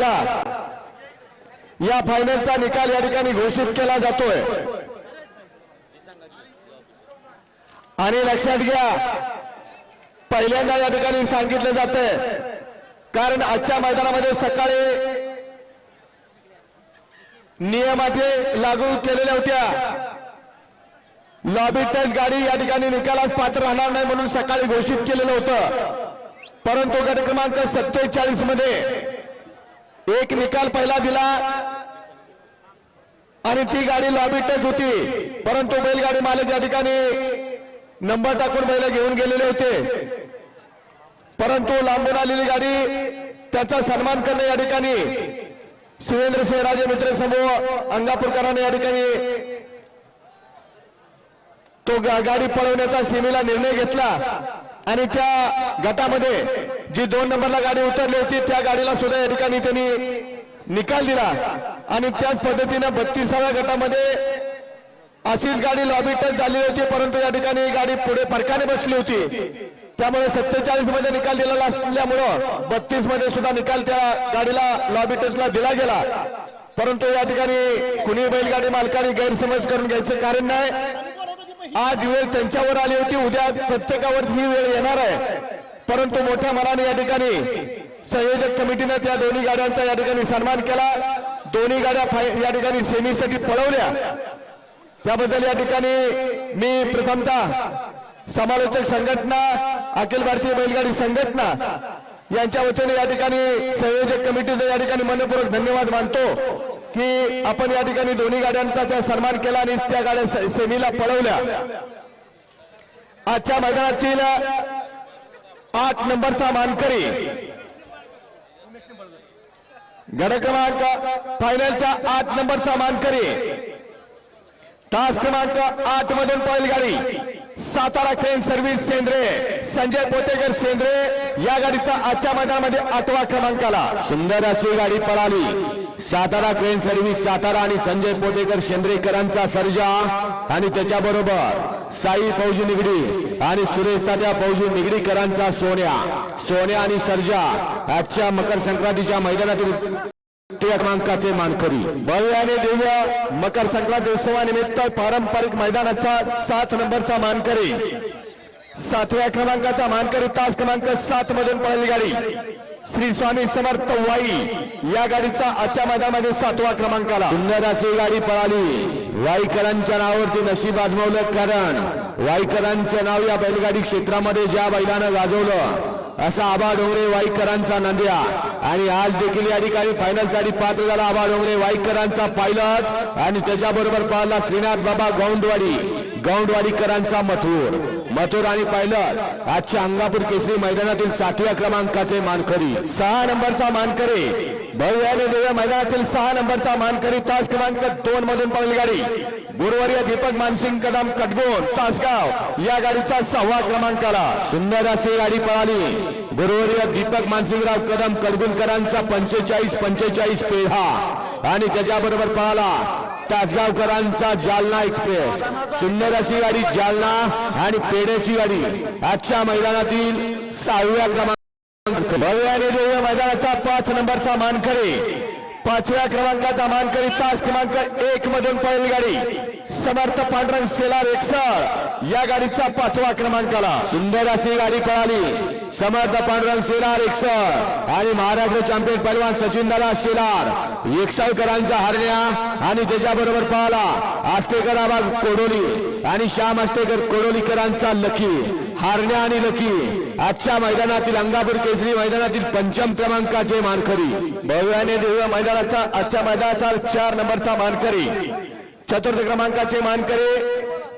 झाला या फायनलचा निकाल या ठिकाणी घोषित केला जातोय. आणि लक्षात घ्या पहिल्यांदा या ठिकाणी सांगितलं जातंय. कारण आजच्या मैदानामध्ये सकाळी नियम लागू केलेल्या होत्या. लॉबी टच गाडी या ठिकाणी निकालास पात्र राहणार नाही म्हणून सकाळी घोषित केलेलं होतं. परंतु गट क्रमांक सत्तेचाळीसमध्ये एक निकाल पहिला दिला. आणि ती गाडी लॉबीटच होती. परंतु बैलगाडी मालक या ठिकाणी नंबर टाकून बैल घेऊन गेलेले होते. परंतु लांबून आलेली गाडी त्याचा सन्मान करणे या ठिकाणी शिवेंद्र सिंहराजे मित्र समूह अंगापूरकरांनी या ठिकाणी तो गाडी पळवण्याचा सीमेला निर्णय घेतला. आणि त्या गटामध्ये जी दोन नंबरला गाडी उतरली होती त्या गाडीला सुद्धा या ठिकाणी त्यांनी निकाल दिला. आणि त्याच पद्धतीनं बत्तीसाव्या गटामध्ये अशीच गाडी लॉबी टच झाली होती परंतु या ठिकाणी ही गाडी पुढे फरकाने बसली होती. त्यामुळे सत्तेचाळीसमध्ये निकाल दिलेला असल्यामुळं बत्तीसमध्ये सुद्धा निकाल त्या गाडीला लॉबी टचला दिला गेला. परंतु या ठिकाणी कुणी बैलगाडी मालकाने गैरसमज करून घ्यायचं कारण नाही. आज वेळ त्यांच्यावर आली होती उद्या प्रत्येकावर ही वेळ येणार आहे. परंतु मोठ्या मनाने या ठिकाणी संयोजक कमिटीने त्या दोन्ही गाड्यांचा या ठिकाणी सन्मान केला. दोन्ही गाड्या या ठिकाणी सेमीसाठी पळवल्या. त्याबद्दल या ठिकाणी मी प्रथमतः समालोचक संघटना अखिल भारतीय बैलगाडी संघटना यांच्या वतीने या ठिकाणी संयोजक कमिटीचं या ठिकाणी मनपूर्वक धन्यवाद मानतो की आपण या ठिकाणी दोन्ही गाड्यांचा त्या सन्मान केला आणि त्या गाड्या सेमीला पळवल्या. आजच्या मैदानातील आठ नंबरचा मानकरी. गड क्रमांक फायनलचा आठ नंबरचा मानकरी. तास क्रमांक आठ मधून पहिली गाडी सातारा क्रेन सर्व्हिस सेंद्रे संजय पोटेकर सेंद्रे या गाडीचा आजच्या मैदानामध्ये आठवा क्रमांकाला. सुंदर अशी गाडी पळाली. सातारा क्रेन सर्व्हिस सातारा आणि संजय पोटेकर शेंद्रेकरांचा सर्जा आणि त्याच्याबरोबर साई फौजी निगडी आणि सुरेश तात्या फौजी निगडीकरांचा सोन्या. सोन्या आणि सर्जा आजच्या मकर संक्रांतीच्या मैदानातील क्रमांकाचे मानकरी. भव्य आणि दिव्य मकर संक्रांत उत्सवानिमित्त पारंपरिक मैदानाचा सात नंबरचा मानकरी. सातव्या क्रमांकाचा मानकरी तास क्रमांक सात मधून पळली गाडी. श्री स्वामी समर्थ वाई या गाडीचा आजच्या मैदानामध्ये सातवा क्रमांकाला. सुंदर अशी गाडी पळाली. वाईकरांच्या नावावरती नशीब आजमावलं कारण वाईकरांचं नाव या बैलगाडी क्षेत्रामध्ये ज्या बैलानं गाजवलं असा आबा डोंगरे वाईकरांचा नंद्या. आणि आज देखील या ठिकाणी फायनलसाठी पात्र झाला आबा डोंगरे वाईकरांचा पायलट. आणि त्याच्याबरोबर पाहिला श्रीनाथ बाबा गौंडवाडी गौंडवाडीकरांचा मथुर. मथुर आणि पायलट. आजच्या अंगापूर केसरी मैदानातील सातव्या क्रमांकाचे मानकरी. सहा नंबरचा मानकरी. भव्य आणि मैदानातील सहा नंबरचा मानकरी. तास क्रमांक दोन मधून पाहिली गाडी. गुरुवारी दीपक मानसिंग कदम कटगोन तासगाव. या गाडीचा सहावा क्रमांकाला सुंदर अशी गाडी पळाली. गुरुवारी दीपक मानसिंगराव कदम कडगुलकरांचा पंचेचाळीस पंचेचाळीस पेढा. आणि त्याच्याबरोबर पळाला तासगावकरांचा जालना एक्सप्रेस. सुंदर अशी गाडी जालना आणि पेढ्याची गाडी. आजच्या मैदानातील सहाव्या क्रमांक भव्याने आणि मैदानाचा पाच नंबरचा मानकरी. पाचव्या क्रमांकाचा मानकरी तास क्रमांक एक मधून पळेल गाडी. समर्थ पांढरंग सेलार एकसळ या गाडीचा पाचवा क्रमांकाला सुंदर अशी गाडी पळाली. समर्थ पांडुरंग सेलार एकसळ आणि महाराष्ट्र चॅम्पियन पैलवान सचिन दादा शेलार एकसळकरांचा हरण्या आणि त्याच्याबरोबर पळाला आष्टेकर आबाद कोडोली आणि श्याम आष्टेकर कोडोलीकरांचा लकी. हारण्या आणि लकी. आजच्या मैदानातील अंगापूर केसरी मैदानातील पंचम क्रमांकाचे मानकरी. भव्याने देव मैदानाचा आजच्या मैदानाचा चार नंबरचा मानकरी. चतुर्थ क्रमांकाचे मानकरी.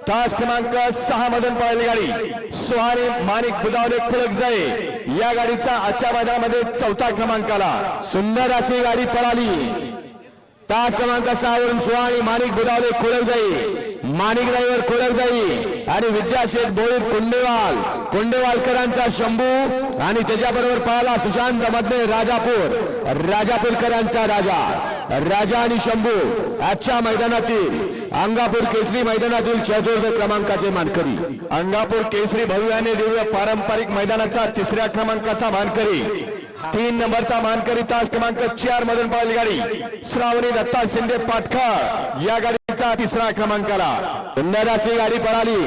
तास क्रमांक सहा मधून पळाली गाडी. सुहानी माणिक बुदावले कुळक जाई. या गाडीचा आजच्या मैदानामध्ये चौथा क्रमांकाला सुंदर अशी गाडी पळाली. तास क्रमांक सहावरून सुहाणी माणिक बुधावले खोळक जाई. माणिक ड्रायव्हर खोळक जाई. आणि विद्याशेठ भोईर कुंडेवाल. कुंडेवालकरांचा शंभू. आणि त्याच्याबरोबर पळाला सुशांत मधने राजापूर. राजापूरकरांचा राजा. राजा आणि शंभू आजच्या मैदानातील अंगापूर केसरी मैदानातील चतुर्थ क्रमांकाचे मानकरी. अंगापूर केसरी भव्य आणि दिव्य पारंपरिक मैदानाचा तिसऱ्या क्रमांकाचा मानकरी. तीन नंबरचा मानकरी तास क्रमांक चार मधून पळाली गाडी. श्रावणी दत्ता शिंदे पाटखळ या गाडीचा तिसरा क्रमांकाला. सुंदराची गाडी पळाली.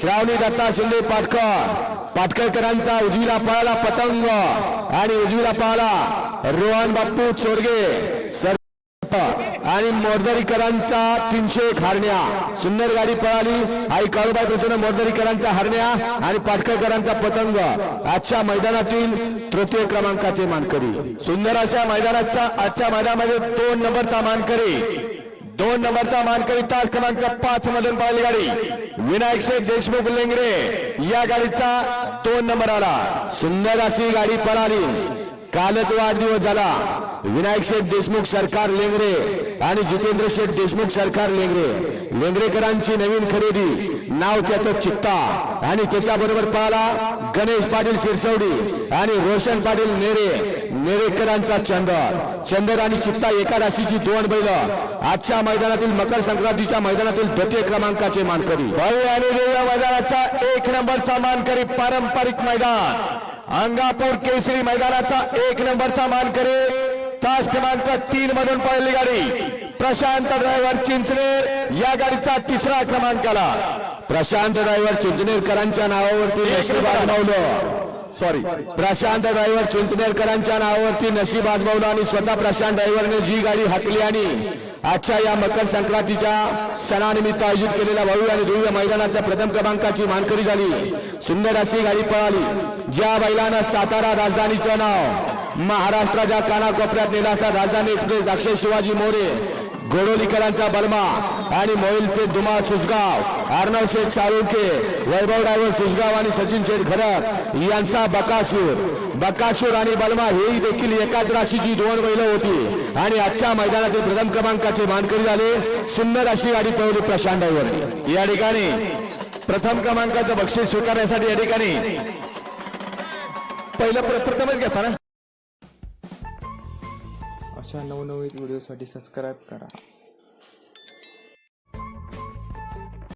श्रावणी दत्ता शिंदे पाटकर पाटकरकरांचा उजवीला पळाला पतंग आणि उजवीला पळाला रोहन बाप्पू चोरगे. आणि मोरदरीकरांचा तीनशे हारण्या. सुंदर गाडी पळाली. आई काळूबाई प्रसन्न मोरदरीकरांचा हरण्या आणि पाटकरकरांचा पतंग. आजच्या मैदानातील तृतीय क्रमांकाचे मानकरी. सुंदर अशा मैदानाचा आजच्या मैदानामध्ये दोन नंबरचा मानकरी. दोन नंबरचा मानकरी तास क्रमांक पाच मधून पाहिली गाडी. विनायक शेख देशमुख लेंगरे. या गाडीचा दोन नंबर आला. सुंदर अशी गाडी पळाली. कालच वाढदिवस झाला. विनायक शेठ देशमुख सरकार लेंगरे आणि जितेंद्र शेठ देशमुख सरकार लेंगरे. लेंगरेकरांची नवीन खरेदी. नाव त्याचं चित्ता. आणि त्याच्याबरोबर पाहिला गणेश पाटील शिरसवडी आणि रोशन पाटील नेरे. नेरेकरांचा चंदर. चंदर आणि चित्ता एका राशीची दोन बैल. आजच्या मैदानातील मकर संक्रांतीच्या मैदानातील द्वितीय क्रमांकाचे मानकरी. भव्य आणि दिव्य मैदानाचा एक नंबरचा मानकरी पारंपरिक मैदान. अंगापूर केसरी मैदानाचा एक नंबरचा मानकरी. तास क्रमांक तीन मधून पळली गाडी. प्रशांत ड्रायव्हर चिंचणे या गाडीचा तिसरा क्रमांकाला. प्रशांत ड्रायव्हर चिंचनेरकरांच्या नावावरती नशीब आजमावलं. सॉरी प्रशांत ड्रायव्हर चिंचनेरकरांच्या नावावरती नशीब आजमावलं आणि स्वतः प्रशांत ड्रायव्हरने जी गाडी हाकली आणि आजच्या या मकर संक्रांतीच्या सणानिमित्त आयोजित केलेल्या भव्य आणि दिव्य मैदानाच्या प्रथम क्रमांकाची मानकरी झाली. सुंदर अशी गाडी पळाली. ज्या बैलानं सातारा राजधानीचं नाव महाराष्ट्राच्या कानाकोपऱ्यात नेला राजधानी एक्सप्रेस अक्षय शिवाजी मोरे गोडोलीकरांचा बलमा आणि मोहिल शेठ दुमा सुसगाव अर्णव शेठ साळुंके वैभव ड्रायव्हर सुसगाव आणि सचिन शेठ खरक यांचा बकासूर. बकासूर आणि बलमा हेही देखील एकाच राशीची दोन बैल होती. आणि आजच्या मैदानातील प्रथम क्रमांकाचे मानकरी झाले सुंदर अशी गाडी पळवली प्रशांत डायवर या ठिकाणी प्रथम क्रमांकाचं बक्षीस स्वीकारण्यासाठी या ठिकाणी पहिलं प्रथमच घेता ना अशा नवनवीन व्हिडिओसाठी सबस्क्राईब करा.